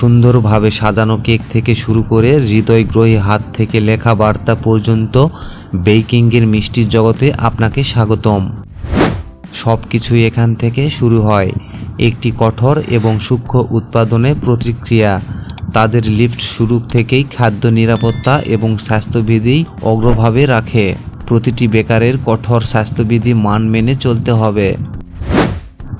সুন্দরভাবে সাজানো কেক থেকে শুরু করে হৃদয়গ্রহী হাত থেকে লেখা বার্তা পর্যন্ত বেকিংয়ের মিষ্টির জগতে আপনাকে স্বাগতম। সব কিছুই এখান থেকে শুরু হয়। একটি কঠোর এবং সূক্ষ্ম উৎপাদনে প্রতিক্রিয়া। তাদের লিফট শুরু থেকেই খাদ্য নিরাপত্তা এবং স্বাস্থ্যবিধি অগ্রভাবে রাখে। প্রতিটি বেকারের কঠোর স্বাস্থ্যবিধি মান মেনে চলতে হবে।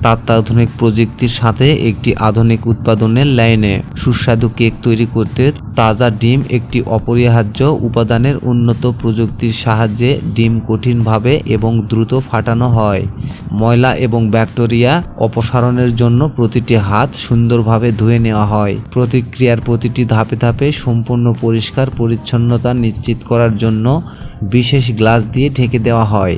তাত্যাধুনিক প্রযুক্তির সাথে একটি আধুনিক উৎপাদনের লাইনে সুস্বাদু কেক তৈরি করতে তাজা ডিম একটি অপরিহার্য উপাদানের উন্নত প্রযুক্তির সাহায্যে ডিম কঠিনভাবে এবং দ্রুত ফাটানো হয়। ময়লা এবং ব্যাকটেরিয়া অপসারণের জন্য প্রতিটি হাত সুন্দরভাবে ধুয়ে নেওয়া হয়। প্রতিক্রিয়ার প্রতিটি ধাপে ধাপে সম্পূর্ণ পরিষ্কার পরিচ্ছন্নতা নিশ্চিত করার জন্য বিশেষ গ্লাস দিয়ে ঢেকে দেওয়া হয়।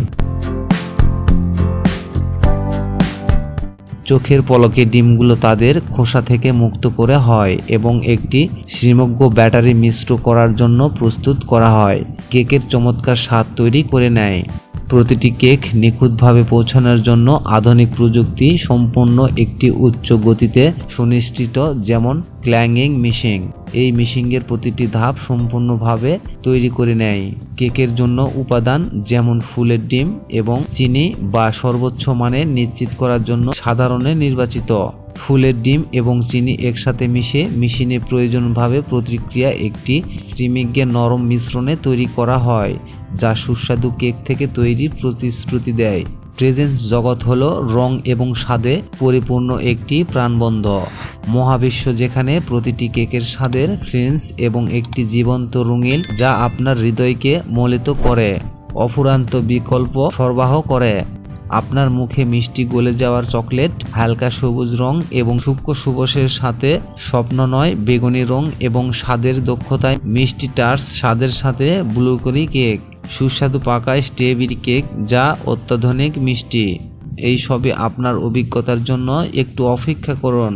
চোখের পলকে ডিমগুলো তাদের খোসা থেকে মুক্ত করে হয় এবং একটি শ্রীমজ্ঞ ব্যাটারি মিশ্র করার জন্য প্রস্তুত করা হয়। কেকের চমৎকার স্বাদ তৈরি করে নেয়। প্রতিটি কেক নিখুঁতভাবে পৌঁছানোর জন্য আধুনিক প্রযুক্তি সম্পূর্ণ একটি উচ্চ গতিতে সুনিশ্চিত, যেমন ক্ল্যাঙ্গিং মিশিং এই মিশিংয়ের প্রতিটি ধাপ সম্পূর্ণভাবে তৈরি করে নেয়। কেকের জন্য উপাদান যেমন ফুলের ডিম এবং চিনি বা সর্বোচ্চ মানে নিশ্চিত করার জন্য সাধারণে নির্বাচিত। ফুলের ডিম এবং চিনি একসাথে মিশে মেশিনে প্রয়োজনভাবে প্রতিক্রিয়া একটি স্ট্রিমিংয়ে নরম মিশ্রণে তৈরি করা হয়। যা সুস্বাদু কেক থেকে তৈরি প্রতিশ্রুতি দেয়। প্রেজেন্স জগৎ হল রং এবং স্বাদে পরিপূর্ণ একটি প্রাণবন্ধ। মহাবিশ্ব যেখানে প্রতিটি কেকের স্বাদের ফ্রেন্স এবং একটি জীবন্ত রঙিন যা আপনার হৃদয়কে মলিত করে, অফুরান্ত বিকল্প সরবরাহ করে। আপনার মুখে মিষ্টি গলে যাওয়ার চকলেট, হালকা সবুজ রং এবং সূক্ষ্ম সুবসের সাথে স্বপ্ন নয় বেগুনি রং এবং স্বাদের দক্ষতায় মিষ্টি টার্স স্বাদের সাথে ব্লুকরি কেক। সুস্বাদু পাকা স্ট্রবেরি কেক যা অত্যাধুনিক মিষ্টি। এই সবে আপনার অভিজ্ঞতার জন্য একটু অপেক্ষা করুন।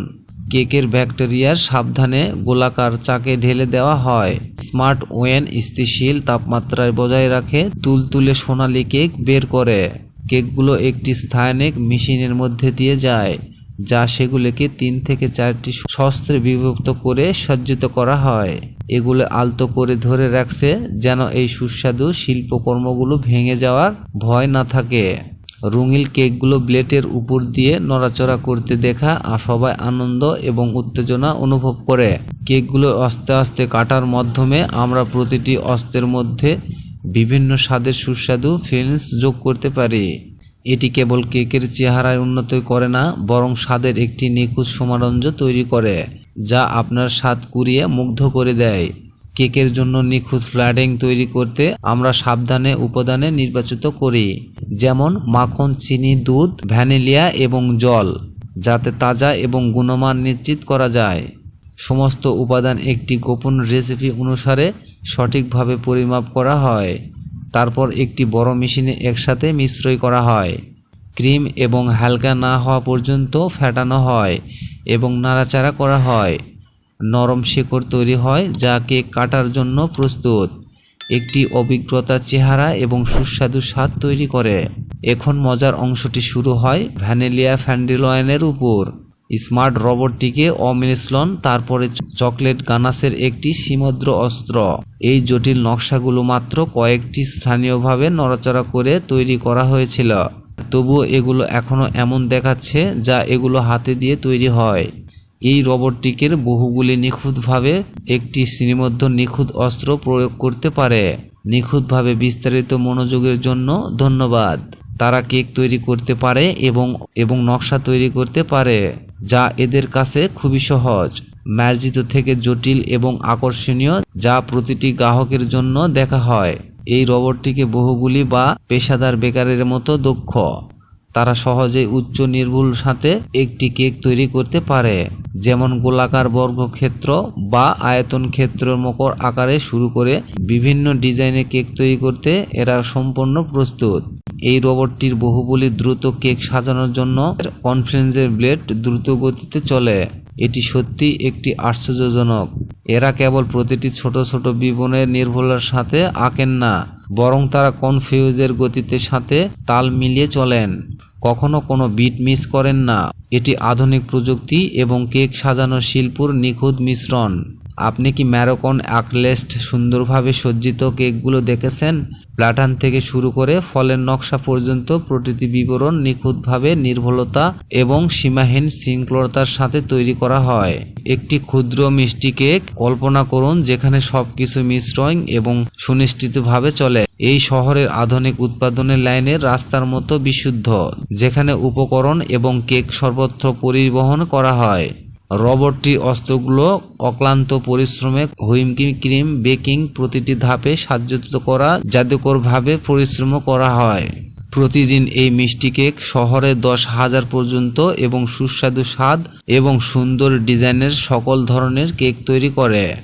কেকের ব্যাকটেরিয়ার সাবধানে গোলাকার চাকে ঢেলে দেওয়া হয়। স্মার্ট ওয়েন স্থিতিশীল তাপমাত্রায় বজায় রাখে, তুলতুলে সোনালি কেক বের করে। কেকগুলো একটি স্থায়নিক মেশিনের মধ্যে দিয়ে যায়, যা সেগুলোকে তিন থেকে চারটি শস্ত্রে বিভক্ত করে সজ্জিত করা হয়। এগুলো আলতো করে ধরে রাখছে যেন এই সুস্বাদু শিল্পকর্মগুলো ভেঙে যাওয়ার ভয় না থাকে। রঙিল কেকগুলো ব্লেটের উপর দিয়ে নড়াচড়া করতে দেখা আর সবাই আনন্দ এবং উত্তেজনা অনুভব করে। কেকগুলো আস্তে আস্তে কাটার মাধ্যমে আমরা প্রতিটি অস্ত্রের মধ্যে বিভিন্ন স্বাদের সুস্বাদু ফিল্মস যোগ করতে পারি। এটি কেবল কেকের চেহারায় উন্নত করে না, বরং স্বাদের একটি নিখুঁত সমারঞ্জ তৈরি করে। যা আপনার স্বাদ কুড়িয়ে মুগ্ধ করে দেয়। কেকের জন্য নিখুঁত ফ্ল্যাডিং তৈরি করতে আমরা সাবধানে উপাদানে নির্বাচিত করি, যেমন মাখন, চিনি, দুধ, ভ্যানিলিয়া এবং জল, যাতে তাজা এবং গুণমান নিশ্চিত করা যায়। সমস্ত উপাদান একটি গোপন রেসিপি অনুসারে সঠিকভাবে পরিমাপ করা হয়। তারপর একটি বড় মেশিনে একসাথে মিশ্রই করা হয়। ক্রিম এবং হালকা না হওয়া পর্যন্ত ফেটানো হয়। এবং নাড়াচাড়া করা হয়। নরম শেকড় তৈরি হয় যা কেক কাটার জন্য প্রস্তুত। একটি অভিজ্ঞতা চেহারা এবং সুস্বাদু স্বাদ তৈরি করে। এখন মজার অংশটি শুরু হয় ভ্যানিলিয়া ফ্যান্ডিলয়েনের উপর। স্মার্ট রবটটিকে অমিশ্রণ তারপরে চকলেট গানাসের একটি সীমদ্র অস্ত্র। এই জটিল নকশাগুলো মাত্র কয়েকটি স্থানীয়ভাবে নড়াচড়া করে তৈরি করা হয়েছিল। তবুও এগুলো এখনও এমন দেখাচ্ছে যা এগুলো হাতে দিয়ে তৈরি হয়। এই রবটটিকের বহুগুলি নিখুঁতভাবে একটি শ্রীমধ্য নিখুঁত অস্ত্র প্রয়োগ করতে পারে। নিখুঁতভাবে বিস্তারিত মনোযোগের জন্য ধন্যবাদ। তারা কেক তৈরি করতে পারে এবং এবং নকশা তৈরি করতে পারে, যা এদের কাছে খুবই সহজ, মার্জিত থেকে জটিল এবং আকর্ষণীয়, যা প্রতিটি গ্রাহকের জন্য দেখা হয়। এই রবটটিকে বহুগুলি বা পেশাদার বেকারের মতো দক্ষ। তারা সহজেই উচ্চ নির্ভুল সাথে একটি কেক তৈরি করতে পারে, যেমন গোলাকার বর্গক্ষেত্র বা আয়তন ক্ষেত্রের মকর আকারে শুরু করে বিভিন্ন ডিজাইনে কেক তৈরি করতে এরা সম্পূর্ণ প্রস্তুত। এই রোবটটির বহুগুলি দ্রুত কেক সাজানোর জন্য কনফারেন্সের ব্লেড দ্রুত গতিতে চলে। এটি সত্যি একটি আশ্চর্যজনক। এরা কেবল প্রতিটি ছোট ছোট বিবনের নির্ভুলার সাথে আঁকেন না, বরং তারা কনফিউজের গতিতে সাথে তাল মিলিয়ে চলেন। কখনো কোনো বিট মিস করেন না। এটি আধুনিক প্রযুক্তি এবং কেক সাজানো শিল্পর নিখুঁত মিশ্রণ। আপনি কি ম্যারোকন আকলেস্ট সুন্দরভাবে সজ্জিত কেকগুলো দেখেছেন? প্লাটান থেকে শুরু করে ফলের নকশা পর্যন্ত প্রতিটি বিবরণ নিখুঁতভাবে, নির্ভুলতা এবং সীমাহীন শৃঙ্খলতার সাথে তৈরি করা হয়। একটি ক্ষুদ্র মিষ্টি কেক কল্পনা করুন যেখানে সবকিছু মিশ্রণ এবং সুনিশ্চিতভাবে চলে। এই শহরের আধুনিক উৎপাদনের লাইনের রাস্তার মতো বিশুদ্ধ, যেখানে উপকরণ এবং কেক সর্বত্র পরিবহন করা হয়। রবটটি অস্ত্রগুলো অক্লান্ত পরিশ্রমে হুইমকি ক্রিম বেকিং প্রতিটি ধাপে সাজ্জিত করা জাদুকরভাবে পরিশ্রম করা হয়। প্রতিদিন এই মিষ্টি কেক শহরে দশ হাজার পর্যন্ত এবং সুস্বাদু স্বাদ এবং সুন্দর ডিজাইনের সকল ধরনের কেক তৈরি করে।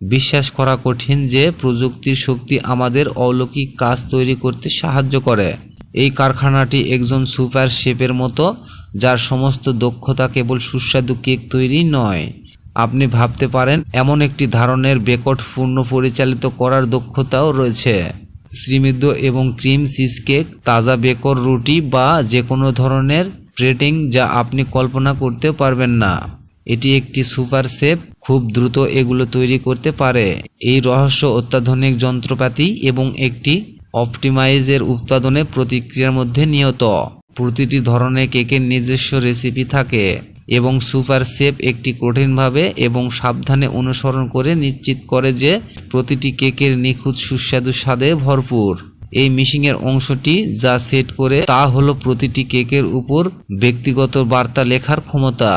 বিশ্বাস করা কঠিন যে প্রযুক্তির শক্তি আমাদের অলৌকিক কাজ তৈরি করতে সাহায্য করে। এই কারখানাটি একজন সুপার শেপের মতো যার সমস্ত দক্ষতা কেবল সুস্বাদু কেক তৈরি নয়। আপনি ভাবতে পারেন, এমন একটি ধরনের বেকট পূর্ণ পরিচালিত করার দক্ষতাও রয়েছে। শ্রীমৃদ্ধ এবং ক্রিম চিজ কেক, তাজা বেকর রুটি বা যে কোনো ধরনের প্লেটিং যা আপনি কল্পনা করতে পারবেন না। এটি একটি সুপার শেফ, খুব দ্রুত এগুলো তৈরি করতে পারে। এই রহস্য অত্যাধুনিক যন্ত্রপাতি এবং একটি অপটিমাইজের উৎপাদনে প্রতিক্রিয়ার মধ্যে নিয়ত। প্রতিটি ধরনের কেকের নিজস্ব রেসিপি থাকে এবং সুপার শেফ একটি কঠিনভাবে এবং সাবধানে অনুসরণ করে নিশ্চিত করে যে প্রতিটি কেকের নিখুঁত সুস্বাদু স্বাদে ভরপুর। এই মিশিংয়ের অংশটি যা সেট করে তা হলো প্রতিটি কেকের উপর ব্যক্তিগত বার্তা লেখার ক্ষমতা।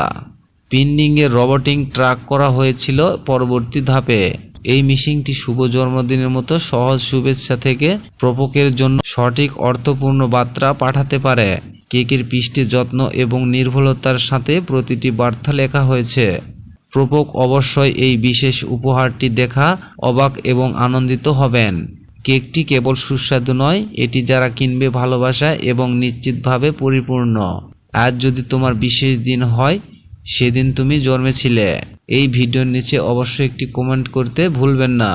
পিন্ডিংয়ের রবটিং ট্রাক করা হয়েছিল পরবর্তী ধাপে। এই মিশিংটি শুভ জন্মদিনের মতো সহজ শুভেচ্ছা থেকে প্রপোকের জন্য সঠিক অর্থপূর্ণ বার্তা পাঠাতে পারে। কেকের পৃষ্ঠে যত্ন এবং নির্ভুলতার সাথে প্রতিটি বার্তা লেখা হয়েছে। প্রপোক অবশ্যই এই বিশেষ উপহারটি দেখা অবাক এবং আনন্দিত হবেন। কেকটি কেবল সুস্বাদু নয়, এটি যারা কিনবে ভালোবাসা এবং নিশ্চিতভাবে পরিপূর্ণ। আজ যদি তোমার বিশেষ দিন হয়, সেদিন তুমি জন্মেছিলে। এই ভিডিওর নিচে অবশ্যই একটি কমেন্ট করতে ভুলবেন না।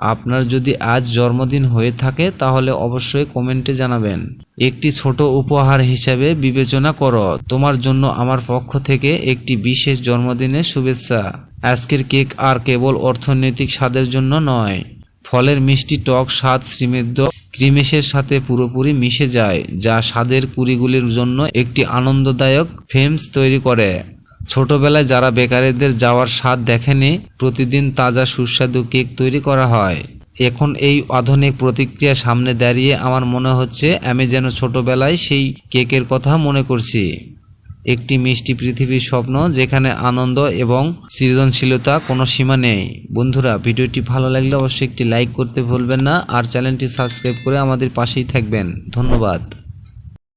আপনার যদি আজ জন্মদিন হয়ে থাকে, তাহলে অবশ্যই কমেন্টে জানাবেন। একটি ছোট উপহার হিসাবে বিবেচনা করো। তোমার জন্য আমার পক্ষ থেকে একটি বিশেষ জন্মদিনের শুভেচ্ছা। আজকের কেক আর কেবল অর্থনৈতিক স্বাদের জন্য নয়। ফলের মিষ্টি টক স্বাদ সমৃদ্ধ ক্রিমেশের সাথে পুরোপুরি মিশে যায়, যা স্বাদের কুড়িগুলির জন্য একটি আনন্দদায়ক ফেমস তৈরি করে। ছোটবেলায় যারা বেকারিদের যাওয়ার স্বাদ দেখেনি, প্রতিদিন তাজা সুস্বাদু কেক তৈরি করা হয়। এখন এই আধুনিক প্রতিক্রিয়া সামনে দাঁড়িয়ে আমার মনে হচ্ছে আমি যেন ছোটবেলায় সেই কেকের কথা মনে করছি। একটি মিষ্টি পৃথিবীর স্বপ্ন যেখানে আনন্দ এবং সৃজনশীলতা কোনো সীমা নেই। বন্ধুরা, ভিডিওটি ভালো লাগলে অবশ্যই একটি লাইক করতে ভুলবেন না আর চ্যানেলটি সাবস্ক্রাইব করে আমাদের পাশেই থাকবেন। ধন্যবাদ।